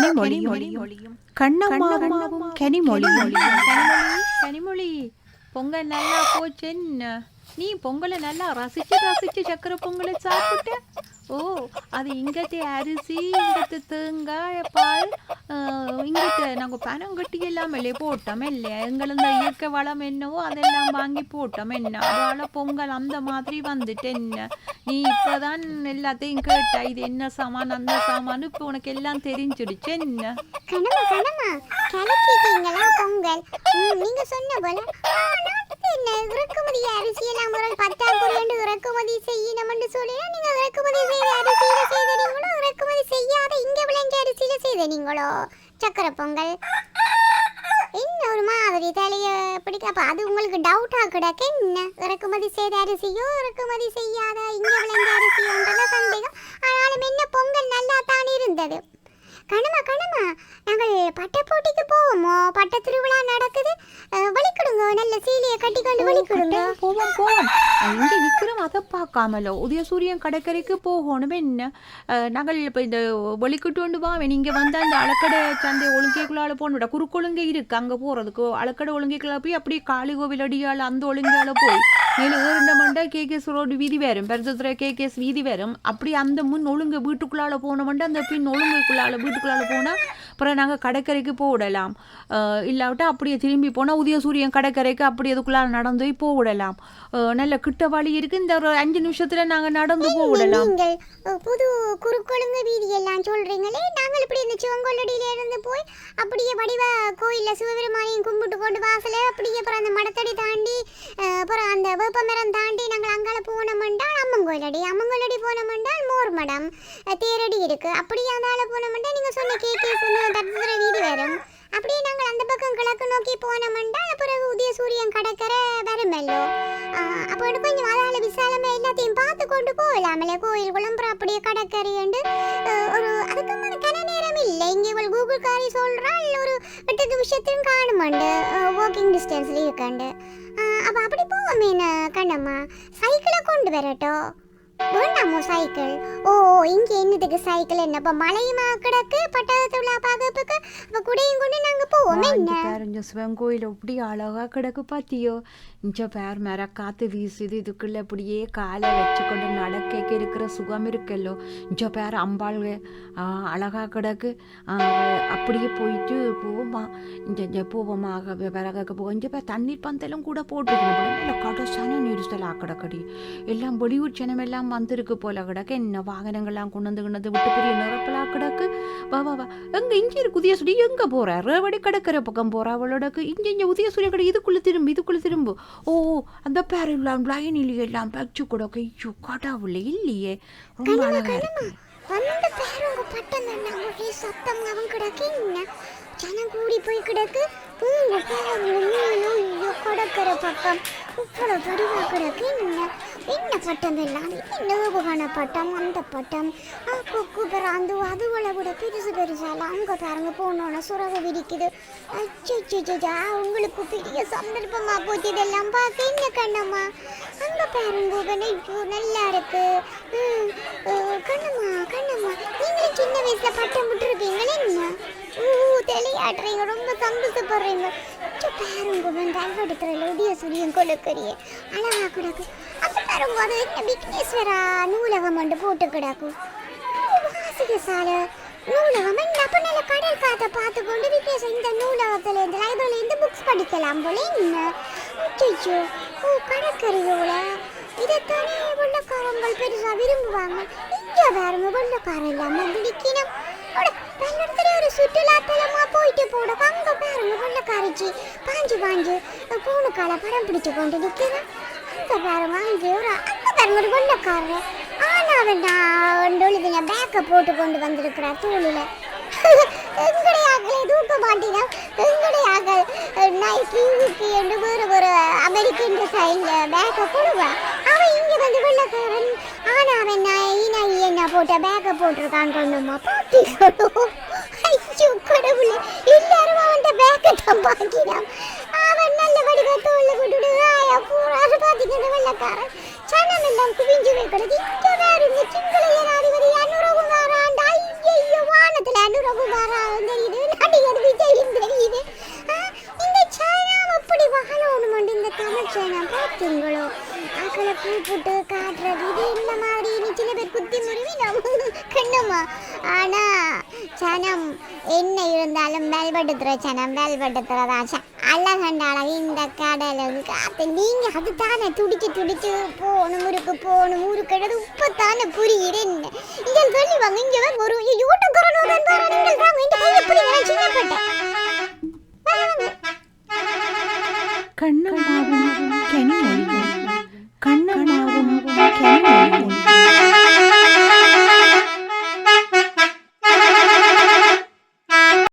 கனிமொழியும் கண்ணம்மாவும் கனிமொழியும் கனிமொழி. கனிமொழி பொங்கல் நல்லா போச்சு என்ன நீ பொங்கலை நல்லா ரசிச்சு ரசிச்சு சக்கரை பொங்கலை சாப்பிட்ட ஓ அது இங்கத்தை அரிசி இங்கத்தை தேங்காய் பால் இங்கத்தை நாங்கள் பணம் கட்டி எல்லாமே போட்டோம் இல்லை எங்களது இயற்கை வளம் என்னவோ அதெல்லாம் வாங்கி போட்டோம் என்ன. அதனால் பொங்கல் அந்த மாதிரி வந்துட்டு என்ன. நீ இப்போதான் எல்லாத்தையும் கேட்ட இது என்ன சாமான் அந்த சாமான் இப்போ உனக்கு எல்லாம் தெரிஞ்சிடுச்சு என்ன? கணமா கணமா கணக்கிட்டீங்களா பொங்கல்? நீங்க சொன்ன போல. இறக்குமதி அரிசியை நாம் ஒரு பத்தாம் ரெண்டு இறக்குமதி செய்யணும் என்று சொல்லினா நீங்க இறக்குமதி செய்த அரிசியில செய்த நீங்களோ இறக்குமதி செய்யாத இங்க விளைஞ்ச அரிசியில செய்த நீங்களோ? சக்கரை பொங்கல். என்ன ஒரு மாதிரி தலைய பிடிக்க? அப்ப அது உங்களுக்கு டவுட்டா கிடக்க? என்ன? இறக்குமதி செய்த அரிசியோ இறக்குமதி செய்யாத இங்க விளைஞ்ச அரிசியோன்றத சந்தேகம். ஆனாலும் என்ன பொங்கல் நல்லா தான் இருந்தது. கணமா கணமா நாங்கள் பட்ட போட்டிக்கு போவோமோ? பட்ட திருவிழா வலிக்கிடுங்க நல்ல சீலையை கட்டிக்கொண்டு வலிக்கிடுங்க கட்டாயம் போவோம் போவோம். அஹ் இங்க நிக்கிறோம் அதை பார்க்காமலோ? உதய சூரியன் கடற்கரைக்கு போகணும் என்ன? நாங்கள் இப்போ இந்த வெளிக்கிட்டு கொண்டு வா இங்கே வந்தால் அந்த அலக்கடை சந்தை ஒழுங்கைக்குள்ளால போகணும் குறுக்கொழுங்கை இருக்கு அங்கே போகிறதுக்கு அலக்கடை ஒழுங்கைக்குள்ள போய் அப்படியே காளி கோவில் அடியால் அந்த ஒழுங்கால போய். மேலே ஏறின மண்டை கேகேஎஸ் ரோடு வீதி வரும் பெருந்துறை கேகேஎஸ் வீதி வரும் அப்படி அந்த முன் ஒழுங்கு வீட்டுக்குள்ளால போன மண்டை அந்த பின் ஒழுங்குக்குள்ளால வீட்டுக்குள்ளால போனால் அப்புறம் நாங்கள் கடற்கரைக்கு போவிடலாம் அஹ் இல்லாவிட்டா அப்படியே திரும்பி போனால் உதய சூரியன் கடற்கரைக்கு அப்படி அதுக்குள்ளால நடந்து போய் போவிடலாம் நல்ல கிட்ட வழி இருக்கு. இந்த ஒரு அஞ்சு நிமிஷத்துல நாங்க நடந்து போவிடலாம் நீங்கள் புது குறுக்கொழுங்கு வீதி எல்லாம் சொல்றீங்களே. நாங்கள் இப்படி இந்த சிவங்கொல்லடியில இருந்து போய் அப்படியே வடிவ கோயில்ல சிவபெருமானையும் கும்பிட்டு கொண்டு வாசல அப்படியே அப்புறம் அந்த மடத்தடி தாண்டி அப்புறம் அந்த வேப்பமரம் தாண்டி நாங்கள் அங்கால போனோம் என்றால் போனோம்டால் அம்மங்கோயிலடி போனோம் என்றால் மோர் மடம் தேரடி இருக்கு. அப்படியே அங்கால போனோம் என்றால் நீங்கள் சொன்ன கே கே தத்துற வீடு வரும். அப்படியே நாங்கள் அந்த பக்கம் கிழக்கு நோக்கி போனோம் என்றால் பிறகு உதய சூரியன் கடற்கரை வருமல்லோ அப்போ கொஞ்சம் அதால விசாலமா எல்லாத்தையும் பார்த்து கொண்டு போகலாமலே. கோயில் குளம்புறம் அப்படியே கடற்கரை என்று ஒரு அதுக்கு கன நேரம் இல்லை. இங்கே இவள் கூகுள் காரி சொல்கிறாள் ஒரு எட்டு நிமிஷத்தையும் காணுமாண்டு. வாக்கிங் டிஸ்டன்ஸ்ல இருக்காண்டு ஆஹ் அப்ப அப்படி போவோமே கண்ணம்மா. சைக்கிளை கொண்டு வரட்டும் வேண்டாமோ சைக்கிள். ஓ இங்க என்னதுக்கு சைக்கிள்? என்ன இப்ப மலையுமா கிடக்கு? பட்டத்து விழா பார்க்கறதுக்கு அப்ப குடையும் கொண்டு நாங்க போவோம் என்ன? பாருங்க சிவன் கோயில். இப்படி அழகா கிடக்கு பாத்தியோ? இஞ்ச பேர் மேல காத்து வீசுது. இதுக்குள்ள இப்படியே காலை வச்சு கொண்டு நடக்க இருக்கிற சுகம் இருக்கல்லோ இஞ்ச பேர் அம்பாள் ஆ, அழகா கிடக்கு. அப்படியே போயிட்டு போவோமா? இஞ்ச இந்த போவோமா? பிறகு போவோம் இஞ்ச பேர் தண்ணீர் பந்தலும் கூட போட்டுருக்கணும் இல்லை கடைசான நெரிசலா கிடக்கடி எல்லாம் வெளியூர் ஜனம் எல்லாம் வந்திருக்கு போல கிடக்கு என்ன வாகனங்கள்லாம் கொண்டு வந்து விட்டு பெரிய நிரப்பலா கிடக்கு வா வா வா எங்க இங்க உதய சுடி எங்க போற ரேவடி கடற்கரை பக்கம் போற அவளோடக்கு இங்க இங்க உதய சூரிய கடை இதுக்குள்ள திரும்பு இதுக்குள்ள திரும்பு ஓ அந்த பேர் எல்லாம் லைனில் எல்லாம் பச்சு கூட கையோ கடவுளே இல்லையே ரொம்ப அழகா இருக்கு வந்து பேருங்க பட்டம் என்ன ஒரே சத்தம் அவன் கிடக்கு என்ன ஜனம் கூடி போய் கிடக்கு பூங்க பக்கம் இவ்வளவு படிவா கிடக்கு என்ன? என்ன பட்டம் எல்லாம் என்ன உபகான பட்டம்? அந்த பட்டம்? ஆ, அந்த பிறாந்து அதுவளை விட பெருசு பெருசால அங்க பாருங்க போனோன்னு சுரக விரிக்குது. அச்சா உங்களுக்கு பெரிய சந்தர்ப்பமா போச்சு இதெல்லாம் பார்க்க என்ன கண்ணம்மா? அங்க பாருங்க ஐயோ நல்லா இருக்கு. கண்ணம்மா கண்ணம்மா நீங்களும் சின்ன வயசுல பட்டம் விட்டுருக்கீங்களே என்ன? ஊ தெளியாடுறீங்க ரொம்ப சந்தோஷப்படுறீங்க. இங்க பாருங்க வந்து அல்வெடுத்துறல உதய சூரியன் அழகா கிடக்கு அது பாருங்க அது என்ன விக்னேஸ்வரா நூலகம் ஒன்று போட்டு கிடக்கு வாசிக சாலை நூலகம் என்ன அப்ப நல்ல கடல் காத்த பார்த்து கொண்டு விக்னேஸ்வரன் இந்த நூலகத்துல இந்த லைப்ரரியில இருந்து புக்ஸ் படிக்கலாம் போல என்ன அச்சோ ஓ கடற்கரையோட இதைத்தானே வெள்ளக்காரங்கள் பெருசா விரும்புவாங்க. இங்க பாருங்க வெள்ளக்காரன் இல்லாம பிடிக்கணும் பல்லடத்துல சுற்றுலா தலமா போயிட்டு போட அங்க பாருங்க வெள்ளக்காரிச்சி. பாஞ்சு பாஞ்சு. பூனுக்கால படம் பிடிச்சு கொண்டு நிக்கிறேன். அங்க பாருங்க அங்கே ஒரு அங்க பாருங்க ஒரு வெள்ளக்காரர். ஆனா அவன் நான் பேக்கை போட்டு கொண்டு வந்திருக்கிறார் தோளில. எங்கடையாக்களை தூக்க மாட்டேனா? எங்கடையாக்கள் நைக்கி ஊக்கி என்று வேறு ஒரு அமெரிக்கன் சைடில் பேக்கை போடுவான். அவன் இங்கே வந்து வெள்ளக்காரன். ஆனா அவன் நாய் நாய் என்ன போட்ட பேக்கை போட்டிருக்கான் கொண்டுமா சொல்லுவோம் அச்சு கடவுளே எல்லாரும் அவன்ட பேக்க தான் பாக்கினான் அவன் நல்ல வடிவ தோல்ல கொண்டு ஆயா பூராறு பாத்தீங்கன்னா வெள்ளக்காரன். சனம் எல்லாம் குவிஞ்சு வைக்கிறது இங்க வேறுங்க சிங்கள ஜனாதிபதி அனுரகுமார் ஆண்டா ஐயோ வானத்துல அனுரகுமார் தெரியுது நடிகர் விஜயும் தெரியுது இந்த சேனம் அப்படி வாழணும் இந்த தமிழ் சேனம் பார்த்தீங்களோ காக்கல பூ போட்டு காட்டுறது. இது இந்த மாதிரி நீ சில பேர் குத்தி முடிவி நம்ம கண்ணுமா? ஆனா சனம் என்ன இருந்தாலும் வேல்படுத்துற சனம் வேல்படுத்துறதா ச இந்த கடலுக்கு காத்து நீங்க அதுதானே துடிச்சு துடிச்சு போகணும் ஊருக்கு போகணும் ஊருக்கு உப்பத்தானே புரியுது என்ன இங்க சொல்லி வாங்க இங்க வாங்க ஒரு யூட்டுக்குறன் ஒரு நீங்கள் வாங்க இந்த கையை பிடிங்க நான் சின்னப்பட்டேன் கண்ணம்மாவும் கண்ணம்மாவும்.